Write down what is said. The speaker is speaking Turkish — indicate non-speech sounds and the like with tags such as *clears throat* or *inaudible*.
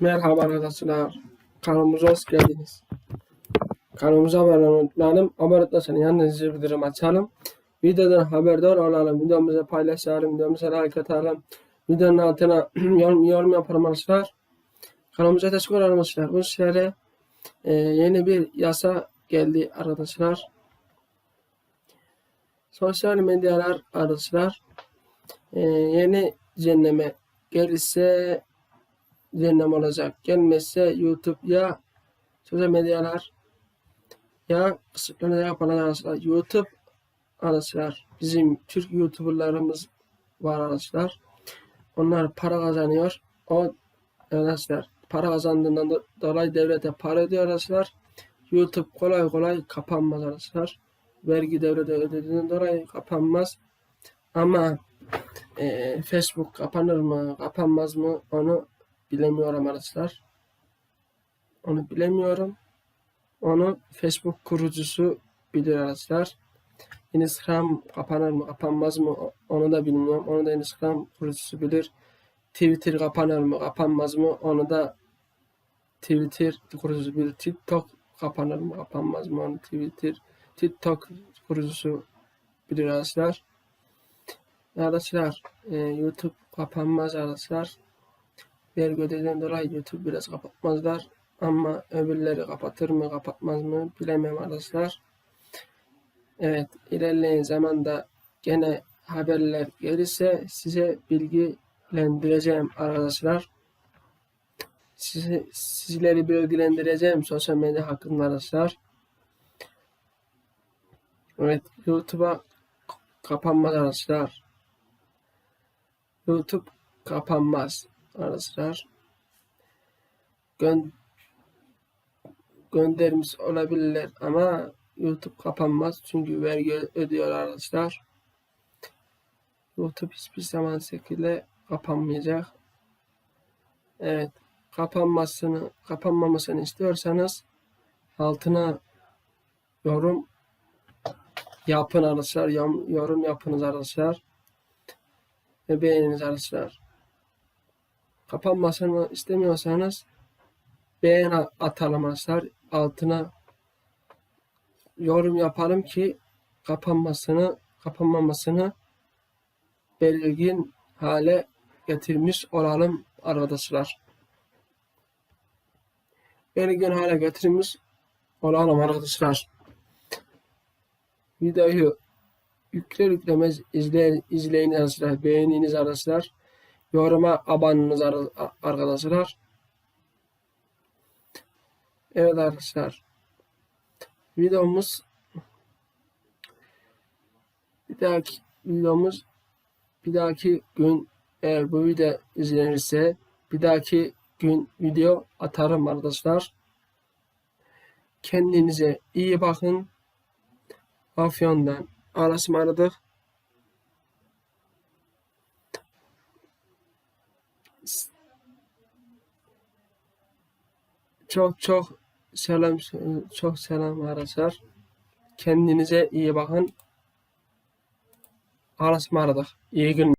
Merhaba arkadaşlar. Kanalımıza hoş geldiniz. Kanalımıza abone olmayı. Abone olursanız yanınızı bildirim açalım. Videodan haberdar olalım. Videomuzu paylaşalım. Videomuza like atalım. Videonun altına *clears throat* yorum, yorum yapalım arkadaşlar. Kanalımıza teşekkür ederim arkadaşlar. Bu sizlere e, yeni bir yasa geldi arkadaşlar. Sosyal medyalar arkadaşlar. E, yeni düzenleme gelirse düzenlem olacak. Gelmezse YouTube ya sosyal medyalar ya kısıtlanacak falan arkadaşlar. YouTube arkadaşlar bizim Türk YouTuber'larımız var arkadaşlar. Onlar para kazanıyor. O arkadaşlar para kazandığından do- dolayı devlete para ödüyor arkadaşlar. YouTube kolay kolay kapanmaz arkadaşlar. Vergi devlete ödediğinden dolayı kapanmaz. Ama e, Facebook kapanır mı, kapanmaz mı onu bilemiyorum arkadaşlar. Onu bilemiyorum. Onu Facebook kurucusu bilir arkadaşlar. Instagram kapanır mı, kapanmaz mı onu da bilmiyorum. Onu da Instagram kurucusu bilir. Twitter kapanır mı, kapanmaz mı onu da Twitter kurucusu bilir. TikTok kapanır mı, kapanmaz mı onu Twitter, TikTok kurucusu bilir arkadaşlar. Arkadaşlar e, YouTube kapanmaz arkadaşlar. Vergi ödediğinden dolayı YouTube biraz kapatmazlar. Ama öbürleri kapatır mı kapatmaz mı bilemem arkadaşlar. Evet ilerleyen zamanda gene haberler gelirse size bilgilendireceğim arkadaşlar. Sizi, sizleri bilgilendireceğim sosyal medya hakkında arkadaşlar. Evet YouTube'a kapanmaz arkadaşlar. YouTube kapanmaz arkadaşlar. Gön göndermiş olabilirler ama YouTube kapanmaz çünkü vergi ödüyor arkadaşlar. YouTube hiçbir zaman şekilde kapanmayacak. Evet, kapanmasını, kapanmamasını istiyorsanız altına yorum yapın arkadaşlar. Yorum yapınız arkadaşlar. Ve beğeniniz arkadaşlar. Kapanmasını istemiyorsanız beğen atalım. Altına yorum yapalım ki kapanmasını, kapanmamasını belirgin hale getirmiş olalım arkadaşlar. Belirgin hale getirmiş olalım arkadaşlar. Videoyu yükler yüklemez izleyin, izleyin arkadaşlar. Beğeniniz arkadaşlar. Yoruma aboneniz ar- arkadaşlar. Evet arkadaşlar. Videomuz bir dahaki videomuz bir dahaki gün eğer bu video izlenirse bir dahaki gün video atarım arkadaşlar. Kendinize iyi bakın. Afyon'dan arasmadık. Çok çok selam çok selam arkadaşlar. Kendinize iyi bakın. Arasmadık. İyi günler.